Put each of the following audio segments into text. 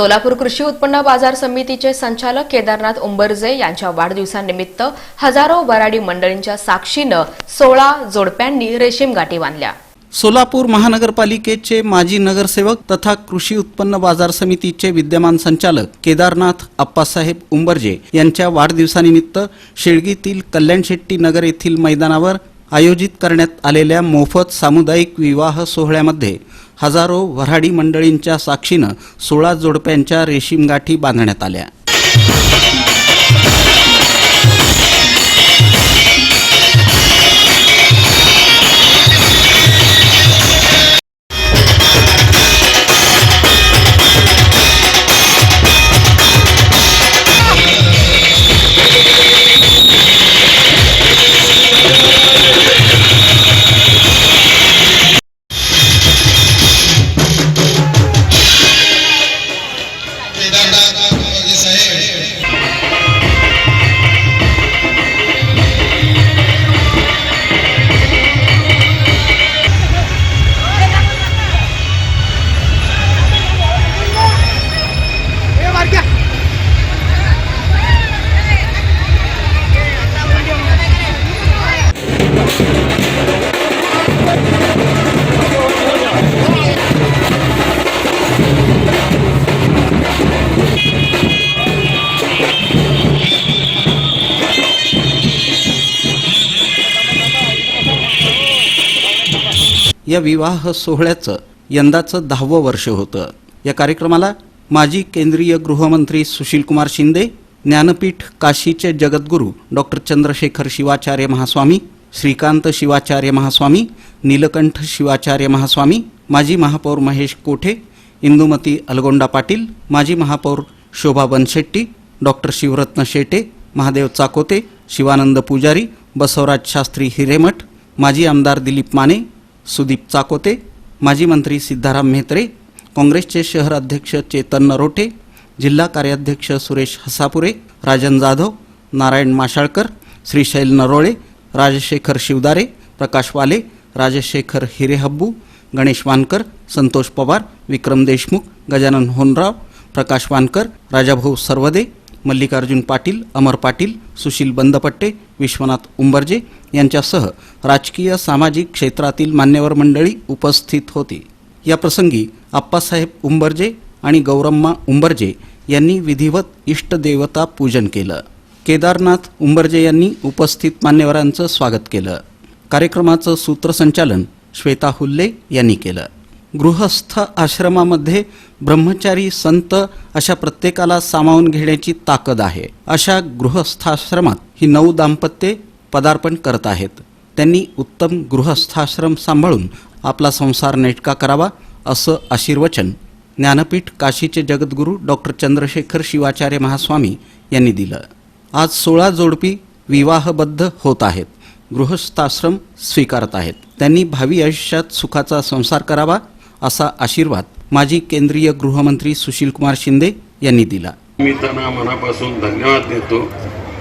सोलापूर कृषी उत्पन्न बाजार समितीचे संचालक केदारनाथ उंबरजे यांच्या वाढदिवसानिमित्त हजारो वराडी मंडळींच्या साक्षीनं सोळा जोडप्यांनी रेशीम गाठी बांधल्या. सोलापूर महानगरपालिकेचे माजी नगरसेवक तथा कृषी उत्पन्न बाजार समितीचे विद्यमान संचालक केदारनाथ अप्पासाहेब उंबरजे यांच्या वाढदिवसानिमित्त शेळगीतील कल्याण शेट्टी नगर येथील मैदानावर आयोजित करण्यात आलेल्या मोफत सामुदायिक विवाह सोहळ्यामध्ये हजारो वऱ्हाडी मंडळींच्या साक्षीनं सोळा जोडप्यांच्या रेशीम गाठी बांधण्यात आल्या. या विवाह सोहळ्याचं यंदाचं दहावं वर्ष होतं. या कार्यक्रमाला माजी केंद्रीय गृहमंत्री सुशीलकुमार शिंदे ज्ञानपीठ काशीचे जगद्गुरू डॉक्टर चंद्रशेखर शिवाचार्य महास्वामी श्रीकांत शिवाचार्य महास्वामी नीलकंठ शिवाचार्य महास्वामी माजी महापौर महेश कोठे इंदुमती अलगोंडा पाटील माजी महापौर शोभा बनशेट्टी डॉक्टर शिवरत्न शेटे महादेव चाकोते शिवानंद पुजारी बसवराज शास्त्री हिरेमठ माजी आमदार दिलीप माने सुदीप चाकोते माजी मंत्री सिद्धाराम म्हेत्रे काँग्रेसचे शहर अध्यक्ष चेतन नरोटे जिल्हा कार्याध्यक्ष सुरेश हसापुरे राजन जाधव नारायण माशाळकर श्रीशैल नरोळे राजशेखर शिवदारे प्रकाश वाले राजशेखर हिरेहब्बू गणेश वानकर संतोष पवार विक्रम देशमुख गजानन होनराव प्रकाश वानकर राजाभाऊ सर्वदे मल्लिकार्जुन पाटील अमर पाटील सुशील बंदपट्टे विश्वनाथ उंबरजे यांच्यासह राजकीय सामाजिक क्षेत्रातील मान्यवर मंडळी उपस्थित होती. या प्रसंगी आप्पासाहेब उंबरजे आणि गौरम्मा उंबरजे यांनी विधिवत इष्टदेवता पूजन केलं. केदारनाथ उंबरजे यांनी उपस्थित मान्यवरांचं स्वागत केलं. कार्यक्रमाचं सूत्रसंचालन श्वेता हुल्ले यांनी केलं. गृहस्थ आश्रमामध्ये ब्रह्मचारी संत अशा प्रत्येकाला सामावून घेण्याची ताकद आहे. अशा गृहस्थाश्रमात ही नऊ दाम्पत्ये पदार्पण करत आहेत. त्यांनी उत्तम गृहस्थाश्रम सांभाळून आपला संसार नेटका करावा असं आशीर्वचन ज्ञानपीठ काशीचे जगद्गुरू डॉक्टर चंद्रशेखर शिवाचार्य महास्वामी यांनी दिलं. आज सोळा जोडपी विवाहबद्ध होत आहेत. गृहस्थाश्रम स्वीकारत आहेत. त्यांनी भावी आयुष्यात सुखाचा संसार करावा असा आशीर्वाद माजी केंद्रीय गृहमंत्री सुशीलकुमार शिंदे यांनी दिला. मी त्यांना मनापासून धन्यवाद देतो.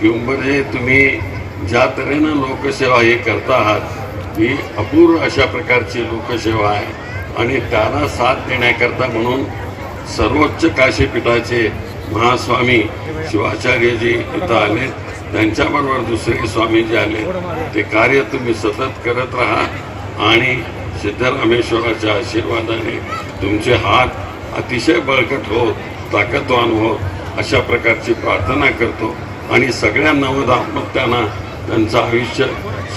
की तुम्ही ज्या तऱ्हेनं लोकसेवा हे करत आहात ही अपूर्व अशा प्रकारची लोकसेवा आहे. आणि त्याला साथ देण्याकरता म्हणून सर्वोच्च काशीपीठाचे महास्वामी शिवाचार्यजी इथं आले. त्यांच्याबरोबर दुसरे स्वामी जे आले. ते कार्य तुम्ही सतत करत राहा आणि सिद्धरामेश्वराच्या आशीर्वादाने तुमचे हात अतिशय बळकट हो ताकदवान हो अशा प्रकारची प्रार्थना करतो. आणि सगळ्या नवदाम्पत्यांना त्यांचं आयुष्य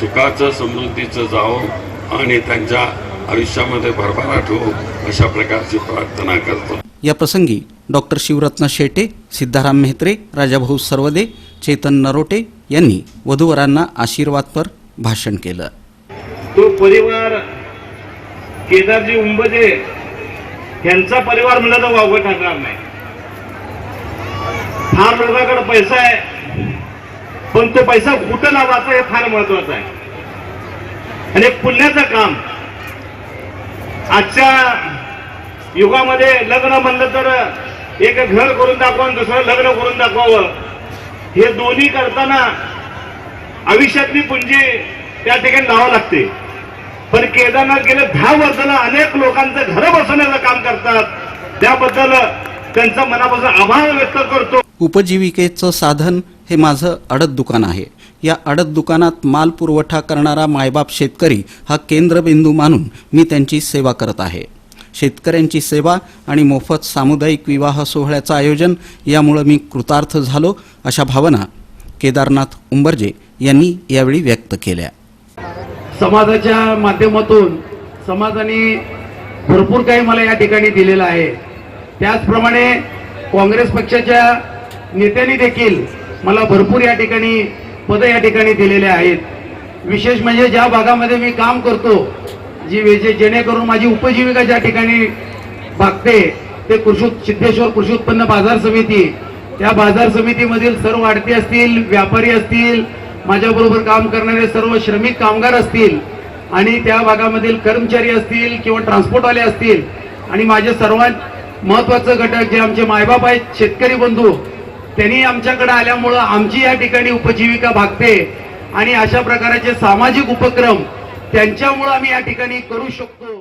सुखाचं समृद्धीचं जावं आणि त्यांच्या आयुष्यामध्ये भरभराट हो अशा प्रकारची प्रार्थना करतो. या प्रसंगी डॉक्टर शिवरत्न शेटे सिद्धाराम म्हेत्रे राजाभाऊ सर्वदे चेतन नरोटे यांनी वधूवरांना आशीर्वादपर भाषण केलं. तो परिवार केदारजी उंबजे यांचा परिवार म्हणलं तर वावगं ठरणार नाही. फार लोकांकडे पैसा आहे. पण तो पैसा कुठं लावायचा हे फार महत्वाचं आहे. आणि पुण्याचं काम. आजच्या युगामध्ये लग्न म्हणलं तर एक घर करून दाखवा आणि दुसरं लग्न करून दाखवावं. हे दोन्ही करताना आयुष्यातली पुंजी त्या ठिकाणी लावावं लागते. पण केदारनाथ गेले दहा वर्षाला अनेक लोकांचं घर बसवण्याचं काम करतात. त्याबद्दल त्यांचा मनापासून आभार व्यक्त करतो. उपजीविकेचं साधन हे माझं अडत दुकान आहे. या अडत दुकानात माल पुरवठा करणारा मायबाप शेतकरी हा केंद्रबिंदू मानून मी त्यांची सेवा करत आहे. शेतकऱ्यांची सेवा आणि मोफत सामुदायिक विवाह सोहळ्याचं आयोजन यामुळं मी कृतार्थ झालो अशा भावना केदारनाथ उंबरजे यांनी यावेळी व्यक्त केल्या. समाजाच्या माध्यमातून समाजाने भरपूर काही मला या ठिकाणी दिलेलं आहे. त्याचप्रमाणे काँग्रेस पक्षाच्या नेत्यांनी देखील मला भरपूर या ठिकाणी पदं या ठिकाणी दिलेले आहेत. विशेष म्हणजे ज्या भागामध्ये मी काम करतो जी जे- जेणेकरून माझी उपजीविका ज्या ठिकाणी भागते ते कृषी सिद्धेश्वर कृषी उत्पन्न बाजार समिती. त्या बाजार समितीमधील सर्व आडती असतील व्यापारी असतील माझ्याबरोबर काम करणारे सर्व श्रमिक कामगार असतील आणि त्या भागामधील कर्मचारी असतील किंवा ट्रान्सपोर्टवाले असतील आणि माझे सर्वात महत्वाचं घटक जे आमचे मायबाप आहेत शेतकरी बंधू त्यांनी आमच्याकडे आल्यामुळं आमची या ठिकाणी उपजीविका भागते. आणि अशा प्रकारचे सामाजिक उपक्रम त्यांच्यामुळं आम्ही या ठिकाणी करू शकतो.